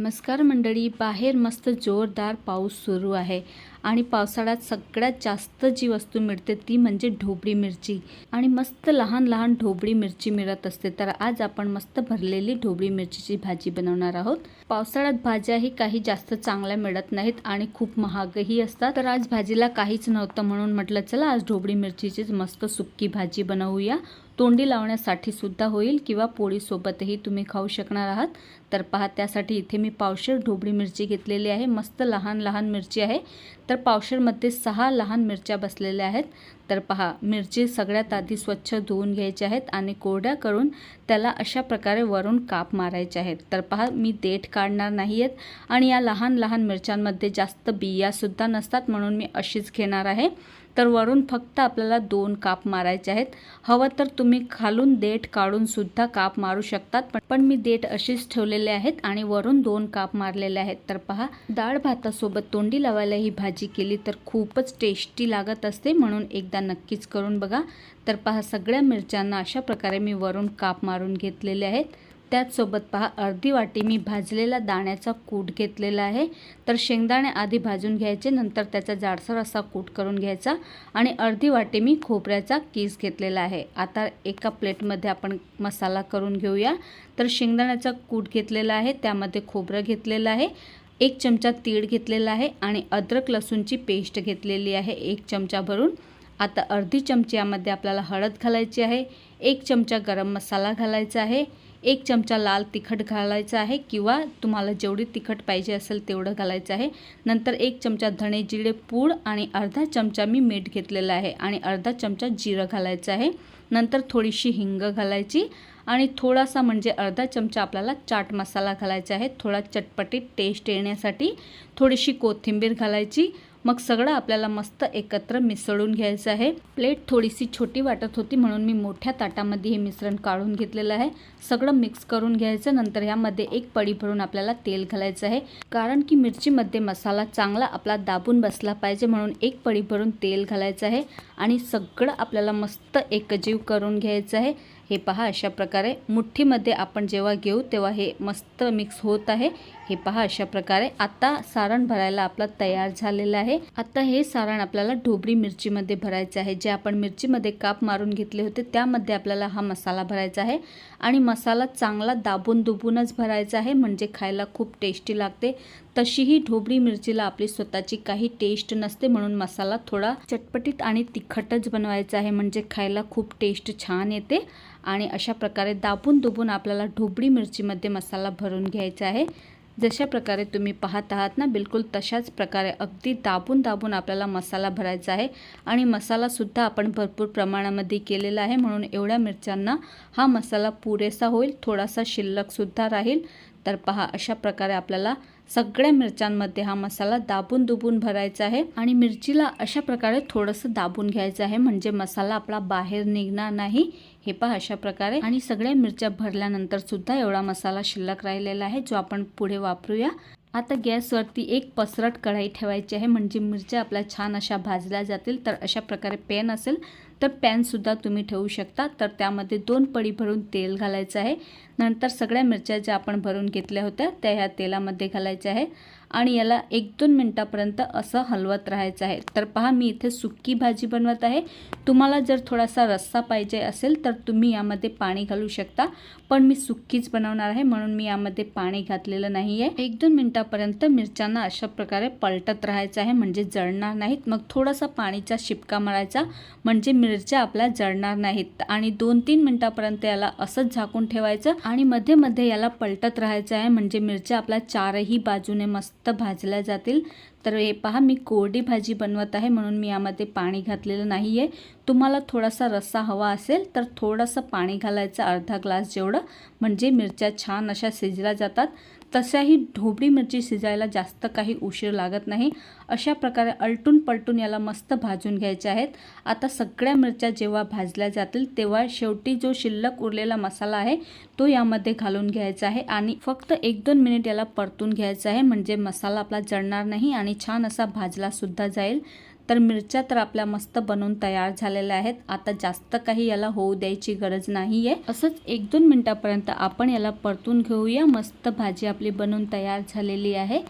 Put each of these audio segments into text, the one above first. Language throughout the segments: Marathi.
नमस्कार मंडळी बाहेर मस्त जोरदार पाऊस सुरू आहे. आणि पावसाळ्यात सगळ्यात जास्त जी वस्तू मिळते ती म्हणजे ढोबळी मिरची. आणि मस्त लहान लहान ढोबळी मिरची मिळत असते. तर आज आपण मस्त भरलेली ढोबळी मिरचीची भाजी बनवणार आहोत. पावसाळ्यात भाज्याही काही जास्त चांगल्या मिळत नाहीत आणि खूप महागही असतात. तर आज भाजीला काहीच नव्हतं म्हणून म्हटलं चला आज ढोबळी मिरचीचीच मस्त सुक्की भाजी बनवूया. तोंडी लावण्यासाठी सुद्धा होईल किंवा पोळीसोबतही तुम्ही खाऊ शकणार आहात. तर पहा त्यासाठी इथे मी पावशेर ढोबळी मिरची घेतलेली आहे. मस्त लहान लहान मिरची आहे. तर पावशेरमध्ये सहा लहान मिरच्या बसलेल्या आहेत. तर पहा मिरची सगळ्यात आधी स्वच्छ धुवून घ्यायच्या आहेत आणि कोरड्या करून त्याला अशा प्रकारे वरून काप मारायचे आहेत. तर पहा मी देठ काढणार नाही आहेत आणि या लहान लहान मिरच्यांमध्ये जास्त बियासुद्धा नसतात म्हणून मी अशीच घेणार आहे. तर वरून फक्त आपल्याला दोन काप मारायचे आहेत. हवं तर तुम्ही खालून देठ काढून सुद्धा काप मारू शकतात पण पण मी देठ अशीच ठेवलेले आहेत आणि वरून दोन काप मारलेले आहेत. तर पहा डाळ भातासोबत तोंडी लावायला ही भाजी केली तर खूपच टेस्टी लागत असते म्हणून एकदा नक्कीच करून बघा. तर पहा सगळ्या मिरच्यांना अशा प्रकारे मी वरून काप मारून घेतलेले आहेत. त्याचसोबत पहा अर्धी वाटी मी भाजलेला दाण्याचा कूट घेतलेला आहे. तर शेंगदाणे आधी भाजून घ्यायचे नंतर त्याचा जाडसर असा कूट करून घ्यायचा आणि अर्धी वाटी मी खोबऱ्याचा कीस घेतलेला आहे. आता एका प्लेटमध्ये आपण मसाला करून घेऊया. तर शेंगदाण्याचा कूट घेतलेला आहे त्यामध्ये खोबरं घेतलेलं आहे एक चमचा तीळ घेतलेला आहे आणि अद्रक लसूणची पेस्ट घेतलेली आहे एक चमचा भरून. आता अर्धी चमची यामध्ये आपल्याला हळद घालायची आहे एक चमचा गरम मसाला घालायचा आहे. एक चमचा लाल तिखट घालायचं आहे किंवा तुम्हाला जेवढी तिखट पाहिजे असेल तेवढं घालायचं आहे. नंतर एक चमचा धणे जिरे पूड आणि अर्धा चमचा मी मीठ घेतलेलं आहे आणि अर्धा चमचा जिरं घालायचं आहे. नंतर थोडीशी हिंग घालायची आणि थोडासा म्हणजे अर्धा चमचा आपल्याला चाट मसाला घालायचा आहे. थोडा चटपटीत टेस्ट येण्यासाठी थोडीशी कोथिंबीर घालायची मग सगळं आपल्याला मस्त एकत्र मिसळून घ्यायचं आहे. प्लेट थोडीशी छोटी वाटत होती म्हणून मी मोठ्या ताटामध्ये हे मिश्रण काढून घेतलेलं आहे. सगळं मिक्स करून घ्यायचं नंतर ह्यामध्ये एक पडी भरून आपल्याला तेल घालायचं आहे. कारण की मिरचीमध्ये मसाला चांगला आपला दाबून बसला पाहिजे म्हणून एक पडी भरून तेल घालायचं आहे. आणि सगळं आपल्याला मस्त एकजीव करून घ्यायचं आहे. हे पहा अशा प्रकारे मुठ्ठीमध्ये आपण जेव्हा घेऊ तेव्हा हे मस्त मिक्स होत आहे. हे पहा अशा प्रकारे आता सारण भरायला आपला तयार झालेलं आहे. आता हे सारण आपल्याला ढोबळी मिरचीमध्ये भरायचं आहे. जे आपण मिरचीमध्ये काप मारून घेतले होते त्यामध्ये आपल्याला हा मसाला भरायचा आहे. आणि मसाला चांगला दाबून दुबूनच भरायचा आहे म्हणजे खायला खूप टेस्टी लागते. तशीही ढोबळी मिरचीला आपली स्वतःची काही टेस्ट नसते म्हणून मसाला थोडा चटपटीत आणि तिखटच बनवायचा आहे. म्हणजे खायला खूप टेस्ट छान येते. आणि अशा प्रकारे दाबून दुबून आपल्याला ढोबळी मिरचीमध्ये मसाला भरून घ्यायचा आहे. जशा प्रकारे तुम्ही पाहत आहात ना बिलकुल तशाच प्रकारे अगदी दाबून दाबून आपल्याला मसाला भरायचा आहे. आणि मसालासुद्धा आपण भरपूर प्रमाणामध्ये केलेला आहे. म्हणून एवढ्या मिरच्यांना हा मसाला पुरेसा होईल. थोडासा शिल्लकसुद्धा राहील. तर पहा अशा प्रकारे आपल्याला सगळ्या मिरच्यांमध्ये हा मसाला दाबून दुबून भरायचा आहे आणि मिरचीला अशा प्रकारे थोडंसं दाबून घ्यायचं आहे म्हणजे मसाला आपला बाहेर निघणार नाही हे पहा अशा प्रकारे. आणि सगळ्या मिरच्या भरल्यानंतर सुद्धा एवढा मसाला शिल्लक राहिलेला आहे जो आपण पुढे वापरूया. आता गॅसवरती एक पसरट कढाई ठेवायची आहे म्हणजे मिरच्या आपल्या छान अशा भाजल्या जातील तर अशा प्रकारे पेन असेल तर पॅनसुद्धा तुम्ही ठेवू शकता. तर त्यामध्ये दोन पडी भरून तेल घालायचं आहे. नंतर सगळ्या मिरच्या ज्या आपण भरून घेतल्या होत्या त्या ह्या तेलामध्ये घालायच्या आहे. आणि याला एक दोन मिनटापर्यंत असं हलवत राहायचं आहे. तर पहा मी इथे सुक्की भाजी बनवत आहे. तुम्हाला जर थोडासा रस्सा पाहिजे असेल तर तुम्ही यामध्ये पाणी घालू शकता. पण मी सुक्कीच बनवणार आहे म्हणून मी यामध्ये पाणी घातलेलं नाही आहे एक दोन मिनटापर्यंत मिरच्यांना अशा प्रकारे पलटत राहायचं आहे म्हणजे जळणार नाहीत. मग थोडासा पाणीचा शिपका मारायचा म्हणजे मिरच्या आपल्या जळणार नाहीत. आणि दोन तीन मिनटापर्यंत याला असंच झाकून ठेवायचं आणि मध्ये मध्ये याला पलटत राहायचं आहे. म्हणजे मिरच्या आपल्या चारही बाजूने मस्त भाजल्या जातील. तर हे पहा मी कोरडी भाजी बनवत आहे म्हणून मी यामध्ये पाणी घातलेलं नाही आहे तुम्हाला थोडासा रस्सा हवा असेल तर थोडंसं पाणी घालायचं अर्धा ग्लास जेवढं. म्हणजे मिरच्या छान अशा शिजल्या जातात. तशाही ढोबळी मिरची शिजायला जास्त काही उशीर लागत नाही. अशा प्रकारे अलटून पलटून याला मस्त भाजून घ्यायच्या आहेत. आता सगळ्या मिरच्या जेव्हा भाजल्या जातील तेव्हा शेवटी जो शिल्लक उरलेला मसाला आहे तो यामध्ये घालून घ्यायचा आहे आणि फक्त एक दोन मिनिट याला परतून घ्यायचं आहे. म्हणजे मसाला आपला जळणार नाही आणि छान असा भाजलासुद्धा जाईल. तर मिरच्या तर आपल्या मस्त बनवून तयार झालेल्या आहेत. आता जास्त काही याला होऊ द्यायची गरज नाही आहे असंच एक दोन मिनटापर्यंत आपण याला परतून घेऊया. मस्त भाजी आपली बनवून तयार झालेली आहे.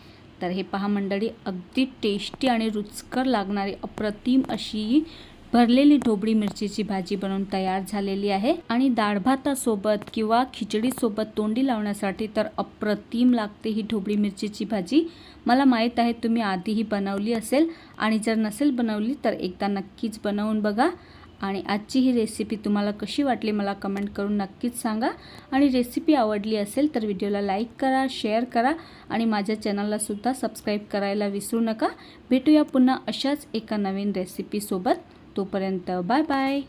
तर हे पहा मंडळी अगदी टेस्टी आणि रुचकर लागणारी अप्रतिम अशी भरलेली ढोबळी मिरचीची भाजी बनवून तयार झालेली आहे. आणि डाळ भातासोबत किंवा खिचडीसोबत तोंडी लावण्यासाठी तर अप्रतिम लागते ही ढोबळी मिरचीची भाजी. मला माहीत आहे तुम्ही आधीही बनवली असेल आणि जर नसेल बनवली तर एकदा नक्कीच बनवून बघा. आणि आजची ही रेसिपी तुम्हाला कशी वाटली मला कमेंट करून नक्कीच सांगा. आणि रेसिपी आवडली असेल तर व्हिडिओला लाईक करा शेअर करा आणि माझ्या चॅनललासुद्धा सबस्क्राईब करायला विसरू नका. भेटूया पुन्हा अशाच एका नवीन रेसिपीसोबत तोपर्यंत बाय बाय